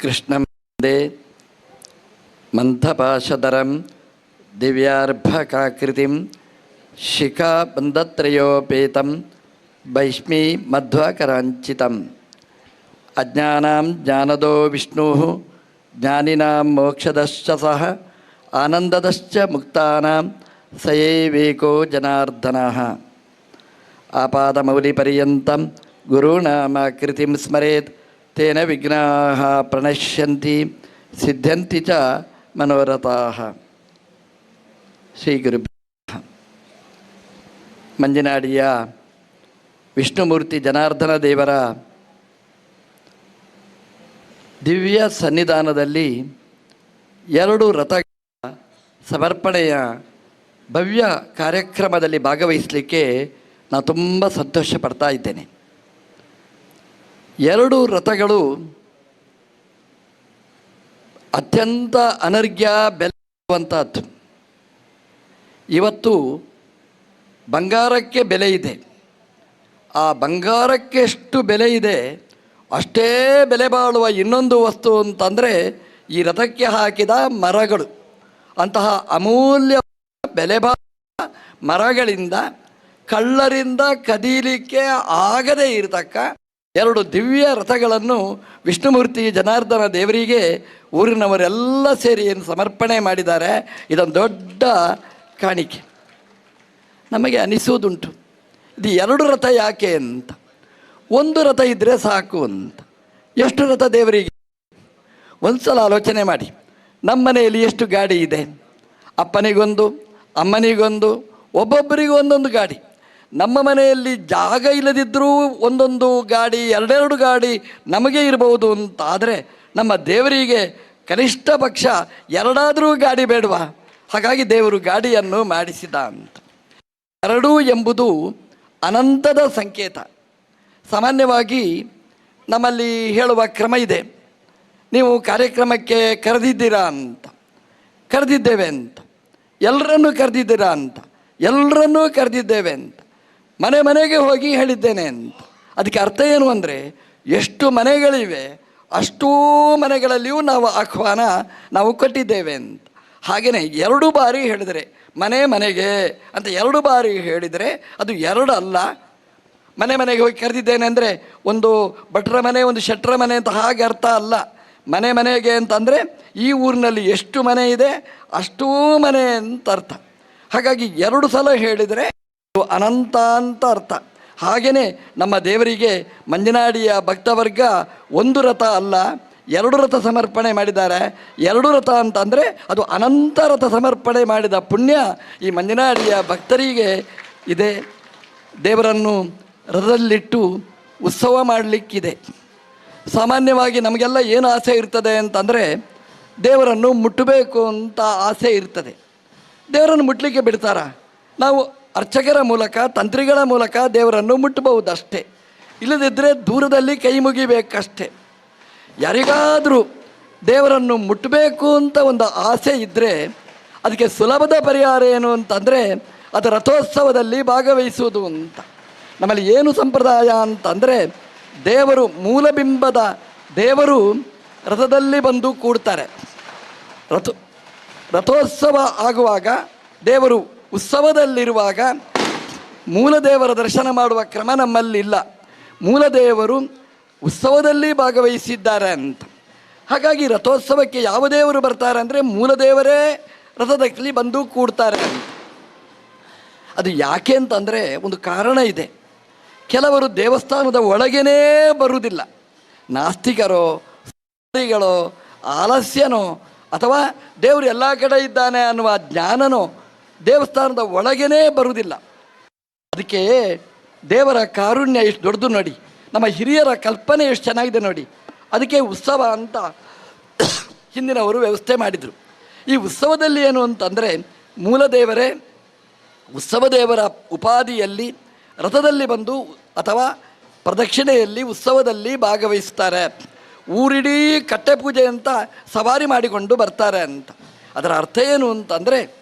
कृष्णं वंदे मन्थपाशधरं दिव्यार्भकाकृतिं शिखाबन्धत्रयोपेतं वैष्मी मध्वाकराञ्चितम् अज्ञानां ज्ञानदो विष्णुः, ज्ञानिनां मोक्षदश्च सः, आनन्ददश्च मुक्तानां स एवेको जनार्दनः। आपादमौलिपर्यन्तं गुरूणामाकृतिं स्मरेत् ತೇನ ವಿಘ್ನಾ ಪ್ರಣಶ್ಯಂತಿ ಸಿದ್ಧಂತಿ ಚ ಮನೋರಥ ಶ್ರೀ ಗುರು ಮಂಜನಾಡಿಯ ವಿಷ್ಣುಮೂರ್ತಿ ಜನಾರ್ದನ ದೇವರ ದಿವ್ಯ ಸನ್ನಿಧಾನದಲ್ಲಿ ಎರಡು ರಥಗಳ ಸಮರ್ಪಣೆಯ ಭವ್ಯ ಕಾರ್ಯಕ್ರಮದಲ್ಲಿ ಭಾಗವಹಿಸಲಿಕ್ಕೆ ನಾನು ತುಂಬ ಸಂತೋಷ ಪಡ್ತಾ ಇದ್ದೇನೆ ಎರಡು ರಥಗಳು ಅತ್ಯಂತ ಅನರ್ಘ್ಯ ಬೆಲೆವಂಥದ್ದು ಇವತ್ತು ಬಂಗಾರಕ್ಕೆ ಬೆಲೆ ಇದೆ. ಆ ಬಂಗಾರಕ್ಕೆಷ್ಟು ಬೆಲೆ ಇದೆ ಅಷ್ಟೇ ಬೆಲೆ ಬಾಳುವ ಇನ್ನೊಂದು ವಸ್ತು ಅಂತಂದರೆ ಈ ರಥಕ್ಕೆ ಹಾಕಿದ ಮರಗಳು. ಅಂತಹ ಅಮೂಲ್ಯ ಬೆಲೆ ಬಾಳುವ ಮರಗಳಿಂದ, ಕಳ್ಳರಿಂದ ಕದೀಲಿಕ್ಕೆ ಆಗದೇ ಇರತಕ್ಕ ಎರಡು ದಿವ್ಯ ರಥಗಳನ್ನು ವಿಷ್ಣುಮೂರ್ತಿ ಜನಾರ್ದನ ದೇವರಿಗೆ ಊರಿನವರೆಲ್ಲ ಸೇರಿ ಏನು ಸಮರ್ಪಣೆ ಮಾಡಿದ್ದಾರೆ. ಇದೊಂದು ದೊಡ್ಡ ಕಾಣಿಕೆ. ನಮಗೆ ಅನಿಸುವುದುಂಟು. ಇದು ಎರಡು ರಥ ಯಾಕೆ ಅಂತ. ಒಂದು ರಥ ಇದ್ದರೆ ಸಾಕು ಅಂತ. ಎಷ್ಟು ರಥ ದೇವರಿಗೆ? ಒಂದು ಸಲ ಆಲೋಚನೆ ಮಾಡಿ. ನಮ್ಮ ಮನೆಯಲ್ಲಿ ಎಷ್ಟು ಗಾಡಿ ಇದೆ? ಅಪ್ಪನಿಗೊಂದು, ಅಮ್ಮನಿಗೊಂದು, ಒಬ್ಬೊಬ್ಬರಿಗೂ ಒಂದೊಂದು ಗಾಡಿ. ನಮ್ಮ ಮನೆಯಲ್ಲಿ ಜಾಗ ಇಲ್ಲದಿದ್ದರೂ ಒಂದೊಂದು ಗಾಡಿ, ಎರಡೆರಡು ಗಾಡಿ ನಮಗೆ ಇರಬಹುದು ಅಂತ ಆದರೆ ನಮ್ಮ ದೇವರಿಗೆ ಕನಿಷ್ಠ ಪಕ್ಷ ಎರಡಾದರೂ ಗಾಡಿ ಬೇಡವಾ? ಹಾಗಾಗಿ ದೇವರು ಗಾಡಿಯನ್ನು ಮಾಡಿಸಿದ ಅಂತ. ಎರಡು ಎಂಬುದು ಅನಂತದ ಸಂಕೇತ. ಸಾಮಾನ್ಯವಾಗಿ ನಮ್ಮಲ್ಲಿ ಹೇಳುವ ಕ್ರಮ ಇದೆ. ನೀವು ಕಾರ್ಯಕ್ರಮಕ್ಕೆ ಕರೆದಿದ್ದೀರಾ ಅಂತ. ಕರೆದಿದ್ದೇವೆ ಅಂತ. ಎಲ್ಲರನ್ನೂ ಕರೆದಿದ್ದೀರಾ ಅಂತ. ಎಲ್ಲರನ್ನೂ ಕರೆದಿದ್ದೇವೆ ಅಂತ. ಮನೆ ಮನೆಗೆ ಹೋಗಿ ಹೇಳಿದ್ದೇನೆ ಅಂತ. ಅದಕ್ಕೆ ಅರ್ಥ ಏನು ಅಂದರೆ, ಎಷ್ಟು ಮನೆಗಳಿವೆ, ಅಷ್ಟೂ ಮನೆಗಳಲ್ಲಿಯೂ ನಾವು ಆಹ್ವಾನ ನಾವು ಕೊಟ್ಟಿದ್ದೇವೆ ಅಂತ. ಹಾಗೆಯೇ ಎರಡು ಬಾರಿ ಹೇಳಿದರೆ, ಮನೆ ಮನೆಗೆ ಅಂತ ಎರಡು ಬಾರಿ ಹೇಳಿದರೆ, ಅದು ಎರಡು ಅಲ್ಲ. ಮನೆ ಮನೆಗೆ ಹೋಗಿ ಕರೆದಿದ್ದೇನೆ ಅಂದರೆ, ಒಂದು ಭಟ್ರ ಮನೆ, ಒಂದು ಶೆಟ್ರ ಮನೆ ಅಂತ ಹಾಗೆ ಅರ್ಥ ಅಲ್ಲ. ಮನೆ ಮನೆಗೆ ಅಂತಂದರೆ ಈ ಊರಿನಲ್ಲಿ ಎಷ್ಟು ಮನೆ ಇದೆ, ಅಷ್ಟೂ ಮನೆ ಅಂತ ಅರ್ಥ. ಹಾಗಾಗಿ ಎರಡು ಸಲ ಹೇಳಿದರೆ ಅನಂತ ಅಂತ ಅರ್ಥ. ಹಾಗೆಯೇ ನಮ್ಮ ದೇವರಿಗೆ ಮಂಜನಾಡಿಯ ಭಕ್ತವರ್ಗ ಒಂದು ರಥ ಅಲ್ಲ, ಎರಡು ರಥ ಸಮರ್ಪಣೆ ಮಾಡಿದ್ದಾರೆ. ಎರಡು ರಥ ಅಂತಂದರೆ ಅದು ಅನಂತ ರಥ ಸಮರ್ಪಣೆ ಮಾಡಿದ ಪುಣ್ಯ ಈ ಮಂಜನಾಡಿಯ ಭಕ್ತರಿಗೆ ಇದೆ. ದೇವರನ್ನು ರಥದಲ್ಲಿಟ್ಟು ಉತ್ಸವ ಮಾಡಲಿಕ್ಕಿದೆ. ಸಾಮಾನ್ಯವಾಗಿ ನಮಗೆಲ್ಲ ಏನು ಆಸೆ ಇರ್ತದೆ ಅಂತಂದರೆ ದೇವರನ್ನು ಮುಟ್ಟಬೇಕು ಅಂತ ಆಸೆ ಇರ್ತದೆ. ದೇವರನ್ನು ಮುಟ್ಟಲಿಕ್ಕೆ ಬಿಡ್ತಾರ? ನಾವು ಅರ್ಚಕರ ಮೂಲಕ, ತಂತ್ರಿಗಳ ಮೂಲಕ ದೇವರನ್ನು ಮುಟ್ಟಬಹುದು ಅಷ್ಟೇ ಇಲ್ಲದಿದ್ದರೆ ದೂರದಲ್ಲಿ ಕೈ ಮುಗಿಬೇಕಷ್ಟೇ. ಯಾರಿಗಾದರೂ ದೇವರನ್ನು ಮುಟ್ಟಬೇಕು ಅಂತ ಒಂದು ಆಸೆ ಇದ್ದರೆ ಅದಕ್ಕೆ ಸುಲಭದ ಪರಿಹಾರ ಏನು ಅಂತಂದರೆ, ಅದು ರಥೋತ್ಸವದಲ್ಲಿ ಭಾಗವಹಿಸುವುದು ಅಂತ. ನಮ್ಮಲ್ಲಿ ಏನು ಸಂಪ್ರದಾಯ ಅಂತಂದರೆ, ದೇವರು ಮೂಲಬಿಂಬದ ದೇವರು ರಥದಲ್ಲಿ ಬಂದು ಕೂಡ್ತಾರೆ. ರಥ, ರಥೋತ್ಸವ ಆಗುವಾಗ ದೇವರು ಉತ್ಸವದಲ್ಲಿರುವಾಗ ಮೂಲದೇವರ ದರ್ಶನ ಮಾಡುವ ಕ್ರಮ ನಮ್ಮಲ್ಲಿಲ್ಲ ಮೂಲದೇವರು ಉತ್ಸವದಲ್ಲಿ ಭಾಗವಹಿಸಿದ್ದಾರೆ ಅಂತ. ಹಾಗಾಗಿ ರಥೋತ್ಸವಕ್ಕೆ ಯಾವ ದೇವರು ಬರ್ತಾರೆ ಅಂದರೆ ಮೂಲದೇವರೇ ರಥದಲ್ಲಿ ಬಂದು ಕೂಡ್ತಾರೆ ಅದು ಯಾಕೆ ಅಂತಂದರೆ ಒಂದು ಕಾರಣ ಇದೆ. ಕೆಲವರು ದೇವಸ್ಥಾನದ ಒಳಗೇನೇ ಬರುವುದಿಲ್ಲ. ನಾಸ್ತಿಕರೋ ಆಲಸ್ಯನೋ ಅಥವಾ ದೇವರು ಎಲ್ಲ ಕಡೆ ಇದ್ದಾನೆ ಅನ್ನುವ ಜ್ಞಾನನೋ ದೇವಸ್ಥಾನದ ಒಳಗೇನೇ ಬರುವುದಿಲ್ಲ. ಅದಕ್ಕೆ ದೇವರ ಕಾರುಣ್ಯ ಎಷ್ಟು ದೊಡ್ಡದು ನೋಡಿ. ನಮ್ಮ ಹಿರಿಯರ ಕಲ್ಪನೆ ಎಷ್ಟು ಚೆನ್ನಾಗಿದೆ ನೋಡಿ. ಅದಕ್ಕೆ ಉತ್ಸವ ಅಂತ ಹಿಂದಿನವರು ವ್ಯವಸ್ಥೆ ಮಾಡಿದರು. ಈ ಉತ್ಸವದಲ್ಲಿ ಏನು ಅಂತಂದರೆ ಮೂಲದೇವರೇ ಉತ್ಸವ ದೇವರ ಉಪಾಧಿಯಲ್ಲಿ ರಥದಲ್ಲಿ ಬಂದು ಅಥವಾ ಪ್ರದಕ್ಷಿಣೆಯಲ್ಲಿ ಉತ್ಸವದಲ್ಲಿ ಭಾಗವಹಿಸ್ತಾರೆ. ಊರಿಡೀ ಕಟ್ಟೆ ಪೂಜೆ ಅಂತ ಸವಾರಿ ಮಾಡಿಕೊಂಡು ಬರ್ತಾರೆ ಅಂತ. ಅದರ ಅರ್ಥ ಏನು ಅಂತಂದರೆ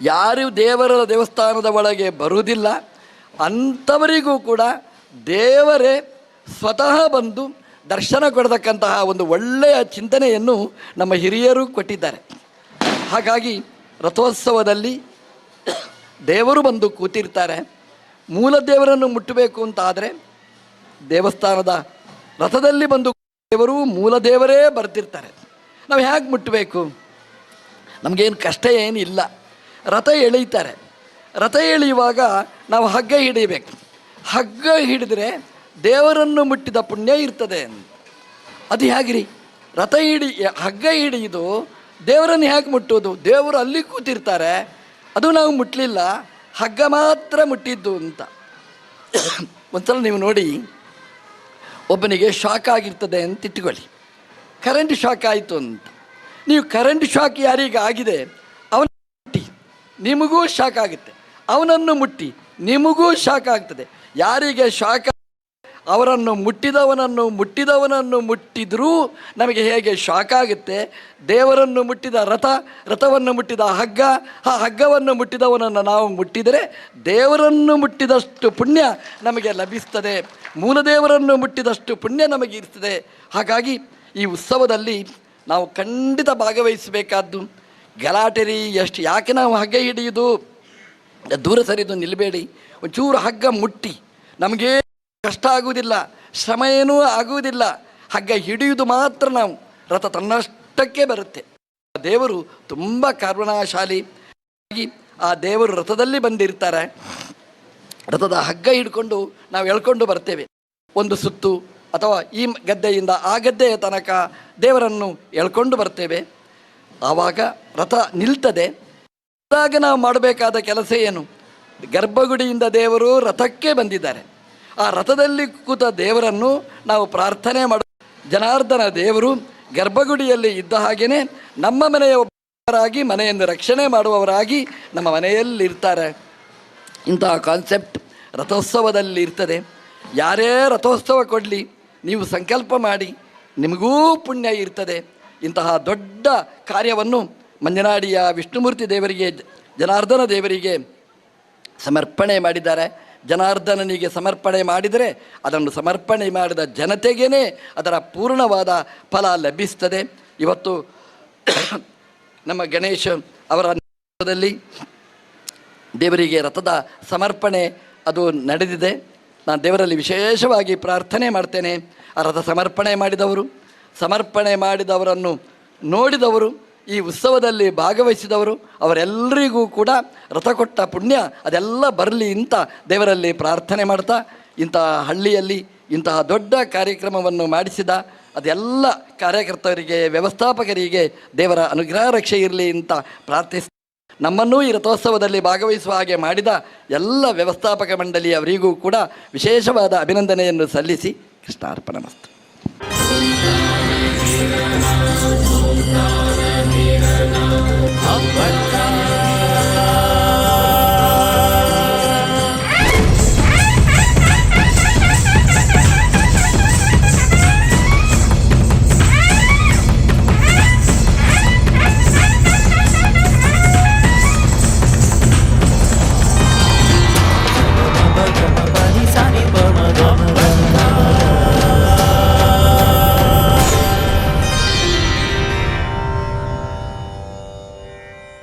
ಯಾರು ದೇವರ ದೇವಸ್ಥಾನದ ಒಳಗೆ ಬರುವುದಿಲ್ಲ. ಅಂಥವರಿಗೂ ಕೂಡ ದೇವರೇ ಸ್ವತಃ ಬಂದು ದರ್ಶನ ಕೊಡತಕ್ಕಂತಹ ಒಂದು ಒಳ್ಳೆಯ ಚಿಂತನೆಯನ್ನು ನಮ್ಮ ಹಿರಿಯರು ಕೊಟ್ಟಿದ್ದಾರೆ. ಹಾಗಾಗಿ ರಥೋತ್ಸವದಲ್ಲಿ ದೇವರು ಬಂದು ಕೂತಿರ್ತಾರೆ. ಮೂಲ ದೇವರನ್ನು ಮುಟ್ಟಬೇಕು ಅಂತ ಆದರೆ ದೇವಸ್ಥಾನದ ರಥದಲ್ಲಿ ಬಂದು ದೇವರು ಮೂಲ ದೇವರೇ ಬರ್ತಿರ್ತಾರೆ. ನಾವು ಹೇಗೆ ಮುಟ್ಟಬೇಕು ನಮಗೇನು ಕಷ್ಟ ಏನಿಲ್ಲ. ರಥ ಎಳೀತಾರೆ ರಥ ಎಳೆಯುವಾಗ ನಾವು ಹಗ್ಗ ಹಿಡಿಬೇಕು ಹಗ್ಗ ಹಿಡಿದ್ರೆ ದೇವರನ್ನು ಮುಟ್ಟಿದ ಪುಣ್ಯ ಇರ್ತದೆ ಅದು ಹೇಗ್ರಿ? ರಥ ಹಿಡಿ, ಹಗ್ಗ ಹಿಡಿಯೋದು ದೇವರನ್ನು ಹೇಗೆ ಮುಟ್ಟೋದು ದೇವರು ಅಲ್ಲಿ ಕೂತಿರ್ತಾರೆ, ಅದು ನಾವು ಮುಟ್ಟಲಿಲ್ಲ ಹಗ್ಗ ಮಾತ್ರ ಮುಟ್ಟಿದ್ದು ಅಂತ. ಒಂದ್ಸಲ ನೀವು ನೋಡಿ, ಒಬ್ಬನಿಗೆ ಶಾಕ್ ಆಗಿರ್ತದೆ ಅಂತ ಇಟ್ಕೊಳ್ಳಿ. ಕರೆಂಟ್ ಶಾಕ್ ಆಯಿತು ಅಂತ. ನೀವು ಕರೆಂಟ್ ಶಾಕ್ ಯಾರಿಗೆ ಆಗಿದೆ? ನಿಮಗೂ ಶಾಕ್ ಆಗುತ್ತೆ. ಅವನನ್ನು ಮುಟ್ಟಿ, ನಿಮಗೂ ಶಾಕ್ ಆಗ್ತದೆ. ಯಾರಿಗೆ ಶಾಕ್ ಅವರನ್ನು ಮುಟ್ಟಿದವನನ್ನು ಮುಟ್ಟಿದವನನ್ನು ಮುಟ್ಟಿದರೂ ನಮಗೆ ಹೇಗೆ ಶಾಕ್ ಆಗುತ್ತೆ? ದೇವರನ್ನು ಮುಟ್ಟಿದ ರಥ, ರಥವನ್ನು ಮುಟ್ಟಿದ ಹಗ್ಗ, ಆ ಹಗ್ಗವನ್ನು ಮುಟ್ಟಿದವನನ್ನು ನಾವು ಮುಟ್ಟಿದರೆ ದೇವರನ್ನು ಮುಟ್ಟಿದಷ್ಟು ಪುಣ್ಯ ನಮಗೆ ಲಭಿಸ್ತದೆ. ಮೂಲದೇವರನ್ನು ಮುಟ್ಟಿದಷ್ಟು ಪುಣ್ಯ ನಮಗೆ ಇರ್ತದೆ. ಹಾಗಾಗಿ ಈ ಉತ್ಸವದಲ್ಲಿ ನಾವು ಖಂಡಿತ ಭಾಗವಹಿಸಬೇಕಾದ್ದು ಗಲಾಟೆರಿ, ಎಷ್ಟು ಯಾಕೆ ನಾವು ಹಗ್ಗ ಹಿಡಿಯುವುದು ದೂರ ಸರಿದು ನಿಲ್ಲಬೇಡಿ ಒಂಚೂರು ಹಗ್ಗ ಮುಟ್ಟಿ. ನಮಗೆ ಕಷ್ಟ ಆಗುವುದಿಲ್ಲ ಶ್ರಮ ಏನೂ ಆಗುವುದಿಲ್ಲ. ಹಗ್ಗ ಹಿಡಿಯುವುದು ಮಾತ್ರ ನಾವು. ರಥ ತನ್ನಷ್ಟಕ್ಕೆ ಬರುತ್ತೆ. ಆ ದೇವರು ತುಂಬ ಕರುಣಾಶಾಲಿ. ಆ ದೇವರು ರಥದಲ್ಲಿ ಬಂದಿರ್ತಾರೆ. ರಥದ ಹಗ್ಗ ಹಿಡ್ಕೊಂಡು ನಾವು ಎಳ್ಕೊಂಡು ಬರ್ತೇವೆ. ಒಂದು ಸುತ್ತು ಅಥವಾ ಈ ಗದ್ದೆಯಿಂದ ಆ ಗದ್ದೆಯ ತನಕ ದೇವರನ್ನು ಎಳ್ಕೊಂಡು ಬರ್ತೇವೆ. ಆವಾಗ ರಥ ನಿಲ್ತದೆ. ಆಗ ನಾವು ಮಾಡಬೇಕಾದ ಕೆಲಸ ಏನು? ಗರ್ಭಗುಡಿಯಿಂದ ದೇವರು ರಥಕ್ಕೆ ಬಂದಿದ್ದಾರೆ. ಆ ರಥದಲ್ಲಿ ಕೂತ ದೇವರನ್ನು ನಾವು ಪ್ರಾರ್ಥನೆ ಮಾಡ, ಜನಾರ್ದನ ದೇವರು ಗರ್ಭಗುಡಿಯಲ್ಲಿ ಇದ್ದ ಹಾಗೆಯೇ ನಮ್ಮ ಮನೆಯ ಒಬ್ಬರಾಗಿ, ಮನೆಯನ್ನು ರಕ್ಷಣೆ ಮಾಡುವವರಾಗಿ ನಮ್ಮ ಮನೆಯಲ್ಲಿರ್ತಾರೆ ಇಂತಹ ಕಾನ್ಸೆಪ್ಟ್ ರಥೋತ್ಸವದಲ್ಲಿ ಇರ್ತದೆ. ಯಾರೇ ರಥೋತ್ಸವ ಕೊಡಲಿ, ನೀವು ಸಂಕಲ್ಪ ಮಾಡಿ, ನಿಮಗೂ ಪುಣ್ಯ ಇರ್ತದೆ. ಇಂತಹ ದೊಡ್ಡ ಕಾರ್ಯವನ್ನು ಮಂಜನಾಡಿಯ ವಿಷ್ಣುಮೂರ್ತಿ ದೇವರಿಗೆ, ಜನಾರ್ದನ ದೇವರಿಗೆ ಸಮರ್ಪಣೆ ಮಾಡಿದ್ದಾರೆ. ಜನಾರ್ದನನಿಗೆ ಸಮರ್ಪಣೆ ಮಾಡಿದರೆ ಅದನ್ನು ಸಮರ್ಪಣೆ ಮಾಡಿದ ಜನತೆಗೇ ಅದರ ಪೂರ್ಣವಾದ ಫಲ ಲಭಿಸ್ತದೆ ಇವತ್ತು ನಮ್ಮ ಗಣೇಶ ಅವರ ನೇತೃತ್ವದಲ್ಲಿ ದೇವರಿಗೆ ರಥದ ಸಮರ್ಪಣೆ ಅದು ನಡೆದಿದೆ. ನಾನು ದೇವರಲ್ಲಿ ವಿಶೇಷವಾಗಿ ಪ್ರಾರ್ಥನೆ ಮಾಡ್ತೇನೆ. ಆ ರಥ ಸಮರ್ಪಣೆ ಮಾಡಿದವರು ಸಮರ್ಪಣೆ ಮಾಡಿದವರನ್ನು ನೋಡಿದವರು, ಈ ಉತ್ಸವದಲ್ಲಿ ಭಾಗವಹಿಸಿದವರು, ಅವರೆಲ್ಲರಿಗೂ ಕೂಡ ರಥ ಕೊಟ್ಟ ಪುಣ್ಯ, ಅದೆಲ್ಲ ಬರಲಿ ಅಂತ ದೇವರಲ್ಲಿ ಪ್ರಾರ್ಥನೆ ಮಾಡ್ತಾ ಇಂತಹ ಹಳ್ಳಿಯಲ್ಲಿ ಇಂತಹ ದೊಡ್ಡ ಕಾರ್ಯಕ್ರಮವನ್ನು ಮಾಡಿಸಿದ, ಅದೆಲ್ಲ ಕಾರ್ಯಕರ್ತರಿಗೆ, ವ್ಯವಸ್ಥಾಪಕರಿಗೆ ದೇವರ ಅನುಗ್ರಹ ರಕ್ಷೆ ಇರಲಿ ಅಂತ ಪ್ರಾರ್ಥಿಸ್ ನಮ್ಮನ್ನೂ ಈ ರಥೋತ್ಸವದಲ್ಲಿ ಭಾಗವಹಿಸುವ ಹಾಗೆ ಮಾಡಿದ ಎಲ್ಲ ವ್ಯವಸ್ಥಾಪಕ ಮಂಡಳಿಯವರಿಗೂ ಕೂಡ ವಿಶೇಷವಾದ ಅಭಿನಂದನೆಯನ್ನು ಸಲ್ಲಿಸಿ ಕೃಷ್ಣಾರ್ಪಣ ಮಸ್ತು. Amar